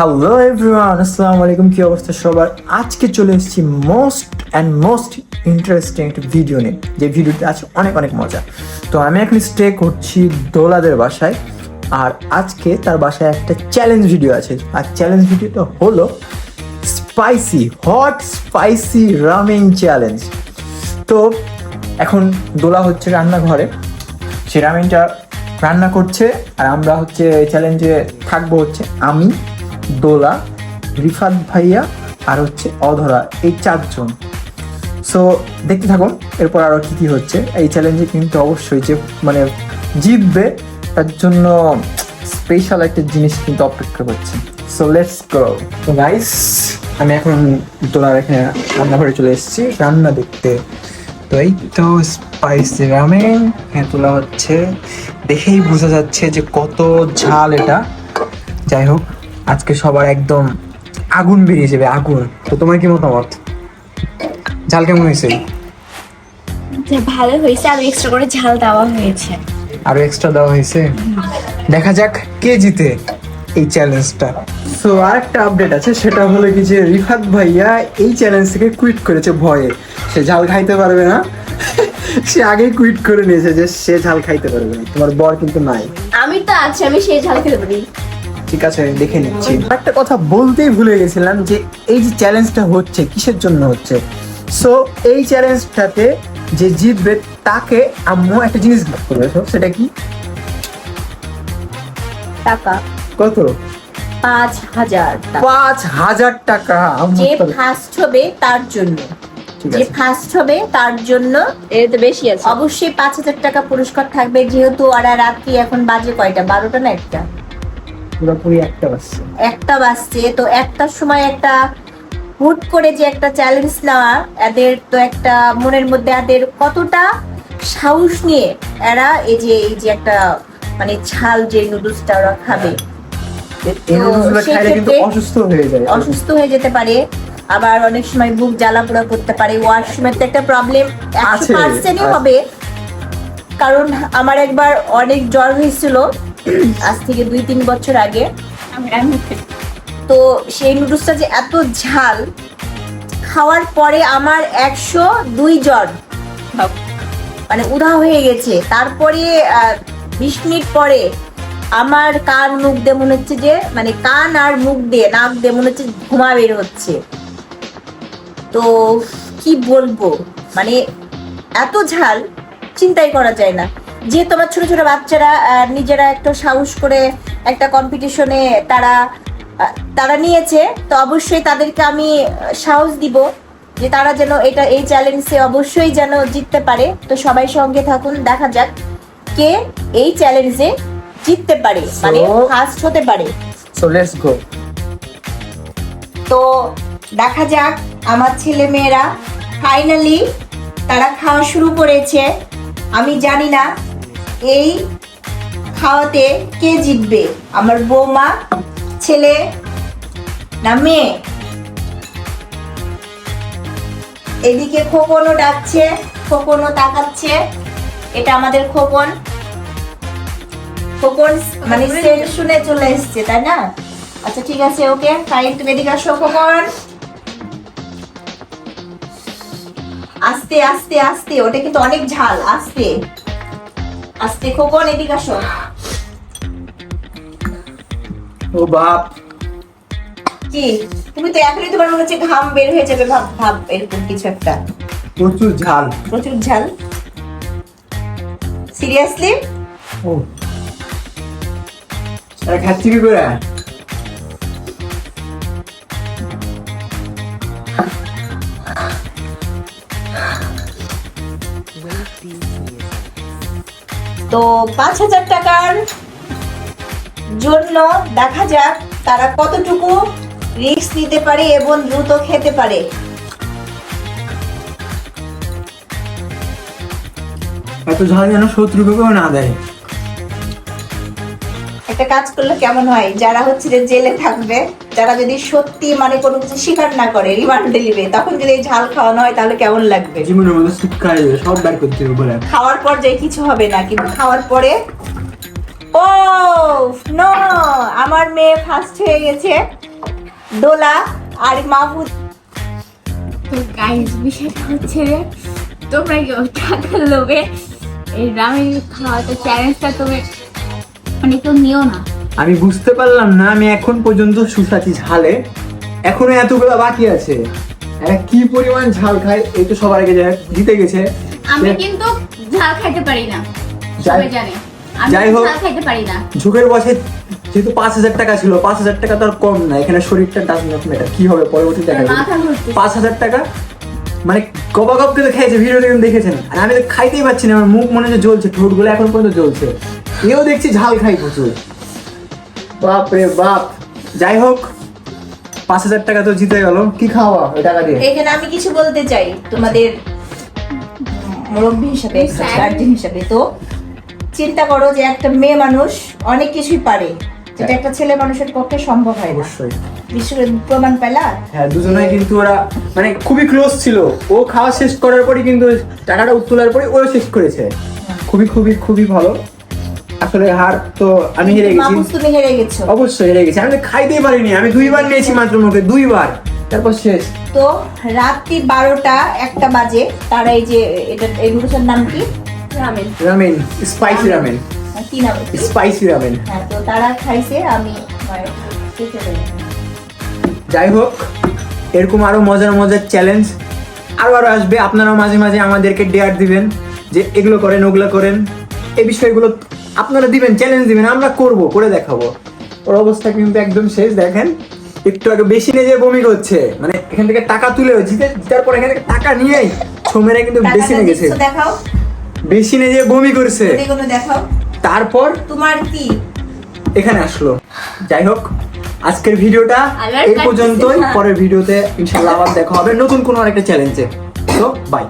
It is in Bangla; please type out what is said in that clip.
হ্যালো এভরিওয়ান আসসালামু আলাইকুম, কি অবস্থা সবার? আজকে চলে এসেছি মোস্ট অ্যান্ড মোস্ট ইন্টারেস্টিং একটা ভিডিও নিয়ে, যে ভিডিওটা আছে অনেক অনেক মজা। তো আমি এখন স্টে করছি দোলাদের বাসায়, আর আজকে তার বাসায় একটা চ্যালেঞ্জ ভিডিও আছে। আর চ্যালেঞ্জ ভিডিওটা হলো spicy hot spicy ramen challenge তো এখন দোলা হচ্ছে রান্নাঘরে, সে রামেনটা রান্না করছে, আর আমরা হচ্ছে চ্যালেঞ্জে থাকব হচ্ছে আমি দোলা, রিফাত ভাইয়া আর হচ্ছে অধরা, এই চারজন। সো দেখতে থাকুন, এরপর আরও কী কী হচ্ছে। এই চ্যালেঞ্জে কিন্তু অবশ্যই যে মানে জিতবে, তার জন্য স্পেশাল একটা জিনিস কিন্তু অপেক্ষা করছে। সো লেটস গো তো গাইস আমি এখন দোলার এখানে রান্নাঘরে চলে এসেছি। রান্না দেখতে। তো এই তো স্পাইসি রামেন হ্যাঁ তোলা হচ্ছে। দেখেই বোঝা যাচ্ছে যে কত ঝাল এটা। যাই হোক আজকে সবার একদম আগুন বেরিয়ে যাবে আগুন। তো তোমার কি মতামত? ঝাল কেমন হয়েছে? ভালো হয়েছে আর এক্সট্রা করে ঝাল দেওয়া হয়েছে। আরও এক্সট্রা দেওয়া হয়েছে? দেখা যাক কে জিতে এই চ্যালেঞ্জটা তো আরেকটা আপডেট আছে সেটা হলো কি যে রিফাত ভাইয়া এই চ্যালেঞ্জ থেকে কুইট করেছে ভয়ে। সে ঝাল খাইতে পারবে না। সে আগেই কুইট করে নিয়েছে যে সে ঝাল খাইতে পারবে না। তোমার বর কিন্তু নাই। আমি তো আছি আমি সেই ঝাল খেতে পারি। ঠিক আছে দেখে নিচ্ছি। একটা কথা বলতেই ভুলে গেছিলাম যে এই যে চ্যালেঞ্জটা হচ্ছে কিসের জন্য হচ্ছে? সো এই চ্যালেঞ্জটাতে যে জিতবে তাকে আম্মু একটা জিনিস gift করবে সেটা কি? টাকা। কত? পাঁচ হাজার টাকা। পাঁচ হাজার টাকা যে ফার্স্ট হবে তার জন্য। যে ফার্স্ট হবে তার জন্য এর তো বেশি আছে। অবশ্যই পাঁচ হাজার টাকা পুরস্কার থাকবে যেহেতু ওরা রাত্রি এখন বাজে কয়টা? বারোটা না একটা? পুরোপুরি একটা বাসছে একটা বাজছে তো একটার সময় একটা হুট করে যে একটা চ্যালেঞ্জ নেওয়া এদের তো একটা মনের মধ্যে এদের কতটা সাহস নিয়ে এরা এই যে এই যে একটা মানে ঝাল যে নুডলসটা ওরা খাবে। হয়ে যায়। অসুস্থ হয়ে যেতে পারে। আবার অনেক সময় বুক জ্বালা পোড়া করতে পারে। ওয়াশরুমের তো একটা প্রবলেম একশো পার্সেন্টই হবে। কারণ আমার একবার অনেক জ্বর হয়েছিল। আজ থেকে দুই, তিন বছর আগে। তো সেই নুডলসটা যে এত ঝাল, খাওয়ার পরে আমার একশো দুই জ্বর মানে উধা হয়ে গেছে। তারপরে বিশ মিনিট পরে আমার কান মুখ দিয়ে মনে হচ্ছে যে মানে কান আর মুখ দিয়ে নাক দিয়ে মনে হচ্ছে ঘুমা বের হচ্ছে। তো কি বলব? মানে এত ঝাল, চিন্তাই করা যায় না। যে তোমার ছোট ছোট বাচ্চারা নিজেরা একটু সাহস করে একটা কম্পিটিশনে তারা তারা নিয়েছে তো অবশ্যই তাদেরকে আমি সাহস দিব যে তারা যেন এটা এই চ্যালেঞ্জে অবশ্যই যেন জিততে পারে। তো সবাই সঙ্গে থাকুন দেখা যাক কে এই চ্যালেঞ্জে জিততে পারে মানে ফার্স্ট হতে পারে। সো লেটস গো তো দেখা যাক আমার ছেলে মেয়েরা ফাইনালি তারা খাওয়া শুরু করেছে। আমি জানি না এই খাওয়াতে কে জিতবে? আমার বৌমা ছেলে না মেয়ে? এদিকে খোকনও ডাকছে খোকনও তাকাচ্ছে। এটা আমাদের খোকন। খোকন মানে সেট শুনে চলে এসছে তাই না? আচ্ছা ঠিক আছে ওকে ফাইন তুমি এদিকে আসো খোকন। আস্তে আস্তে আস্তে ওটা কিন্তু অনেক ঝাল আস্তে। আস্তে খোকন এদিকে আসো। ও বাপ। কি? তুমি তো এখনই তোমার মনে হচ্ছে ঘাম বের হয়ে যাবে ভাব ভাব এরকম কিছু একটা। প্রচুর ঝাল। প্রচুর ঝাল। সিরিয়াসলি? ও। আর খাচ্ছি কি করে তো পাঁচ হাজার টাকার জন্য দেখা যাক তারা কতটুকু রিস্ক নিতে পারে এবং দ্রুত খেতে পারে। এত ঝাল যেন শত্রুকেও না দেয়। একটা কাজ করলে কেমন হয়? যারা হচ্ছে যে জেলে থাকবে যারা যদি সত্যি মানে কোনো কিছু স্বীকার না করে রিমান্ডে নিবে তখন যদি এই ঝাল খাওয়ানো হয় তাহলে কেমন লাগবে? জীবনের মধ্যে শিক্ষা সব বের করতে হবে খাওয়ার পর যে কিছু হবে না কিন্তু খাওয়ার পরে ও নো আমার মেয়ে ফার্স্ট হয়ে গেছে ডোলা আর মাহফুজ তো গাইস বিষয়টা হচ্ছে তোমরা কেউ টাকার লোভে এই রামের খাওয়াতে চ্যালেঞ্জটা তুমি মানে নিও না। আমি বুঝতে পারলাম না আমি এখন পর্যন্ত শুষাচ্ছি ঝালে। এখনও এতগুলো বাকি আছে। এরা কি পরিমাণ ঝাল খায় এই তো সবার আগে জিতে গেছে। আমি কিন্তু ঝাল খাইতে পারি না সবাই জানে। যাই হোক। ঝুঁকের বসে যেহেতু পাঁচ হাজার টাকা ছিল পাঁচ হাজার টাকা তো আর কম না এখানে শরীরটা ডাজ নট ম্যাটার কি হবে পরবর্তী দেখা পাঁচ হাজার টাকা মানে গবা গপ করে খেয়েছে ভিডিওতে কিন্তু দেখেছেন। আর আমি তো খাইতেই পাচ্ছি না আমার মুখ মনে হচ্ছে জ্বলছে ঠোঁটগুলো এখন পর্যন্ত জ্বলছে। এও দেখছি ঝাল খাই প্রচুর। বাপ রে বাপ। যাই হোক পাঁচ হাজার টাকা তো জিতে গেল। কি খাওয়া ওই টাকা দিয়ে? এখানে আমি কিছু বলতে চাই। তোমাদের মুরব্বী হিসাবে গার্জেন হিসাবে তো চিন্তা করো যে একটা মেয়ে মানুষ অনেক কিছুই পারে। যেটা একটা ছেলে মানুষের পক্ষে সম্ভব হয় অবশ্যই। প্রমাণ পেলা? হ্যাঁ দুজনেই কিন্তু ওরা মানে খুবই ক্লোজ ছিল। ও খাওয়া শেষ করার পরে কিন্তু টাকাটা তোলার পরে ও শেষ করেছে। খুবই খুবই খুবই ভালো। আসলে হার তো আমি হেরে গেছি। তুমি হেরে গেছো। অবশ্যই হেরে গেছি। আমি তো খাইতেই পারিনি আমি দুইবার নিয়েছি মাত্র মুখে দুইবার। তারপর শেষ। তো রাত্রি বারোটা একটা বাজে তারা এই যে এটা এই নুডলসের নাম কি? রামেন। Ramen spicy ramen. কি নাম স্পাইসি রামেন। হ্যাঁ তো তারা খাইছে আমি। যাই হোক এরকম আরও মজার মজার চ্যালেঞ্জ আরও আরও আসবে। আপনারাও মাঝে মাঝে আমাদেরকে ডেয়ার দিবেন যে এগুলো করেন ওগুলো করেন। এই বিষয়গুলো আপনারা দিবেন চ্যালেঞ্জ দিবেন আমরা করব করে দেখাবো। ওর অবস্থা কিন্তু একদম শেষ দেখেন। একটু আগে বেশি নিয়ে বমি করছে। মানে এখান থেকে টাকা তুলে জিতে জিতার পর এখান থেকে টাকা নিয়েই ছোমেরা কিন্তু বেশি নিয়ে গেছে বেশি নিয়ে যে বমি করছে। তারপর তোমার কি? এখানে আসলো। যাই হোক আজকের ভিডিওটা এই পর্যন্তই। পরের ভিডিওতে ইনশাল্লাহ আবার দেখা হবে নতুন কোনো আরেকটা চ্যালেঞ্জে তো বাই